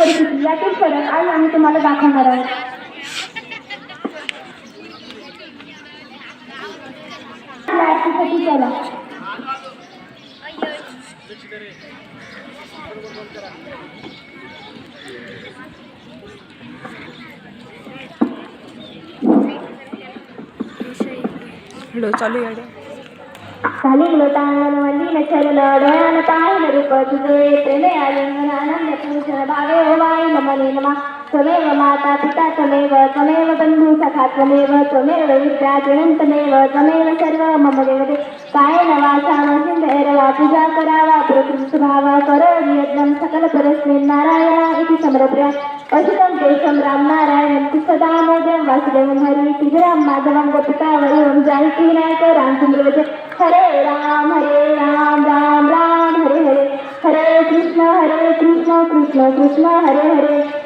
परिस्थिती यातील फरक आज आम्ही तुम्हाला दाखवणार आहोत हॅलो चालू आहे खाली लोटान वंदीन चरण डोळ्यान पाहिन रूप तुझे प्रेमे आलिंगन आनंद पूषण भावे वाई नमने नमा त्वमेव माता पिता त्वमेव त्वमेव बंधू सखा त्वमेव त्वमेव विद्या त्वमेव त्वमेव सर्व मम देवते कायेन वाचा सिंधैरवा पूजा करावा प्रकृत भावा करो यज्ञं सकल परस्मिन् नारायण इति समर्प्य अशितं केशं राम नारायण सदा मोदं वासुदेवं हरि तिजराम माधवं गोपिका वयं जानकी नायक रामचंद्र हरे राम हरे राम राम राम हरे हरे हरे कृष्ण हरे कृष्ण कृष्ण कृष्ण हरे हरे।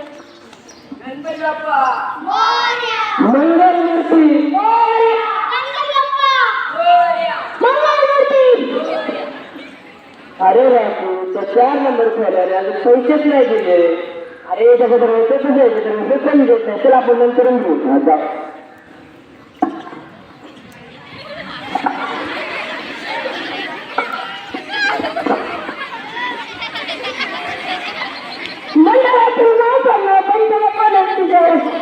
मंगलमूर्ती। अरे राजू तो चार नंबर अजून पैसेच नाही दिले. अरे त्याचं तर होतं तुझं आहे, तर हे पण. देत नाही. चला आपण नंतर घेऊ हा, जा. मंडळातील नाव पंचम तुझे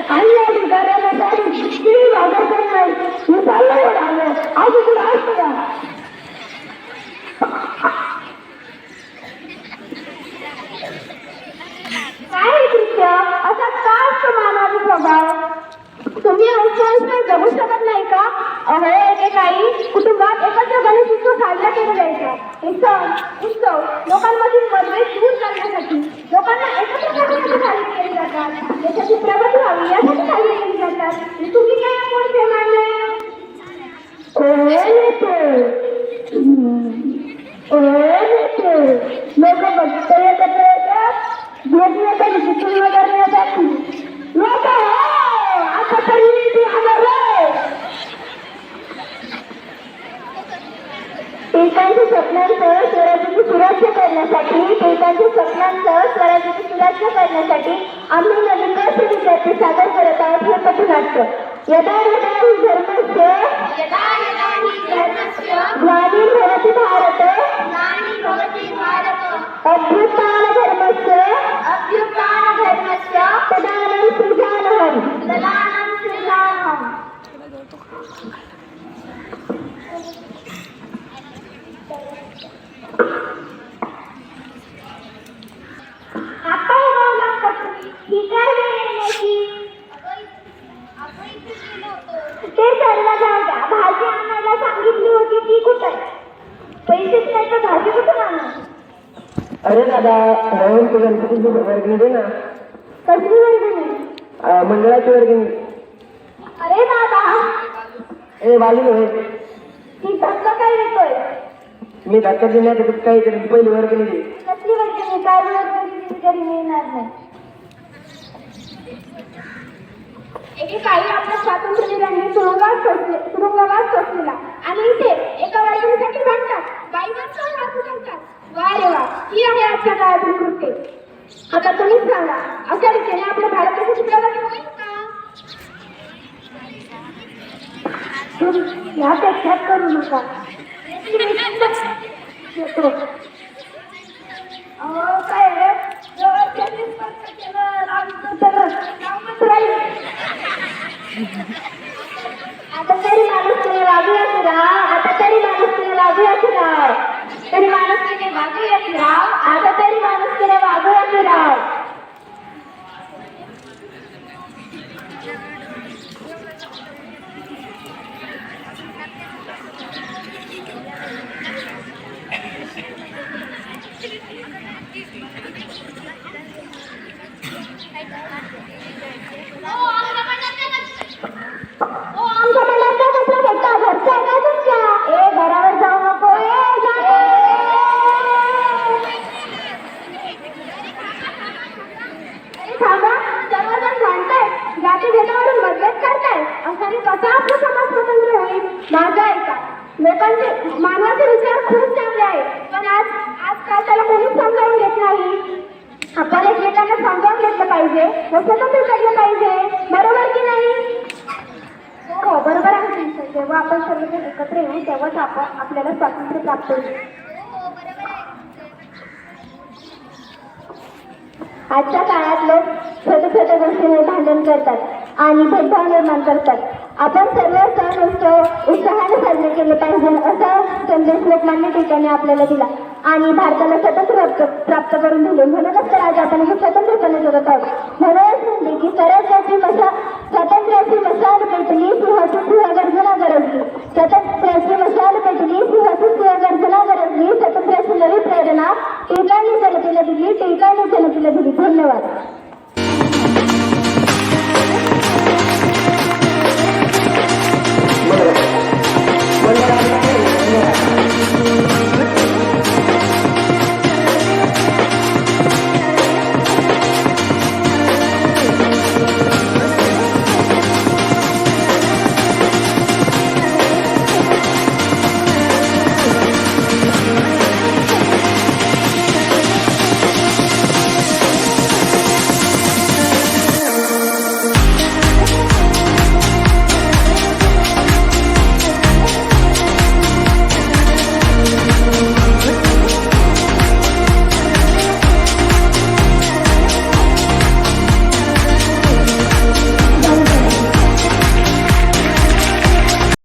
आणि अधिकाऱ्याला साडी किती वागायचं नाही मी चाललो आलो अजून तुला असतं का काय कृत्य असा का असतो मानवाचा स्वभाव तुम्ही अंशवंश जगू शकत नाही का अहो एकेकाळी कुटुंबात एकत्र गणेश उत्सव साजरा केला जायचा हे सण उत्सव लोकांमधील मतभेद दूर करण्यासाठी लोकांना एकत्र करण्यासाठी साजरे केले जातात. देशाची प्रगती व्हावी यासाठी साजरे केले जातात. हे पिकांच्या स्वप्नांसह स्वराज्याची सुरक्षा करण्यासाठी पिकांच्या स्वप्नांसह स्वराज्याची सुरक्षा करण्यासाठी आम्ही नवीन राष्ट्र विद्यार्थी सादर करत आहोत हे पथनाट्य. यदा यदा हि धर्मस्य ग्लानिर्भवति भारत. अभ्युत्थान धर्मस्य तदानं सृजानहम् आता ही काय वेळ येण्याची ते सर्व जाऊ द्या भाजी आणायला सांगितली होती ती कुठे पैसेच नाही तर भाजी कुठून आणू अरे दादा नवीन तू गणपतीची वर्गणी दे ना. कसली वर्गणी? मंडळाची वर्गणी. अरे दादा. ए बालू होय ती धक्का काय येतोय मी धक्का देण्यात काही तरी पहिली वर्गणी दे. कसली वर्गणी? काय वर्गणी? तरी मिळणार नाही. एकेकाळी आपल्या स्वातंत्र्यवीरांनी तुरुंगात फसले तुरुंगवास फसलेला आणि इथे एका वर्गणीसाठी म्हणतात बाई माणसं वाचू वारे वा ही आहे आजच्या काळातील कृत्य आता तुम्हीच सांगा अशा रीतीने आपल्या भारत देशाची प्रगती होईल का? करू नका. येतो. अहो काय रे? आता तरी माणूस तुला वागूया की राव आता तरी माणूस तुला वागूया की राव तरी माणूस तिने वागूया की राव आता तरी माणूस तिने वागूया की राव ओ आमच्या मनात कसला भेटता घरचा आहे का तुमच्या ए घरावर जाऊ नको ए जा. अरे थांबा सर्वजण भांडतायत जाती भेदावरून मतभेद करतायत अशाने कसा आपला समाज स्वतंत्र होईल माझा ऐका लोकांचे मानवाचे विचार खूप चांगले आहेत. पण आज आजकाल त्याला कोणीच समजावून घेत नाही? आपण एकमेकांना समजावून घेतलं पाहिजे. व स्वतंत्र केलं पाहिजे. बरोबर की नाही? हो बरोबर आहे तुमचं. जेव्हा आपण सर्वजण एकत्र येऊ तेव्हाच आपण आपल्याला स्वातंत्र्य प्राप्त होईल. आजच्या काळात लोक छोट्या छोट्या गोष्टींवर भांडण करतात आणि भेदभाव निर्माण करतात. आपण सर्व सण उत्सव उत्साहाने साजरे केले पाहिजे असा संदेश लोकमान्य टिळकांनी आपल्याला दिला. आणि भारताला स्वतंत्र प्राप्त- प्राप्त करून दिले. म्हणूनच तर आज आपण हे स्वतंत्रपणे जगत आहोत. म्हणूनच म्हणते की स्वराज्याची मशा स्वातंत्र्याची मशाल पेटली सिंहाची सिंह गर्जना गरजली. स्वतंत्र्याची मशाल पेटली सिंहाची सिंह गर्जना गरजली. स्वतंत्र्याची नवी प्रेरणा टिळकांनी जनतेला दिली टिळकांनी जनतेला दिली. धन्यवाद.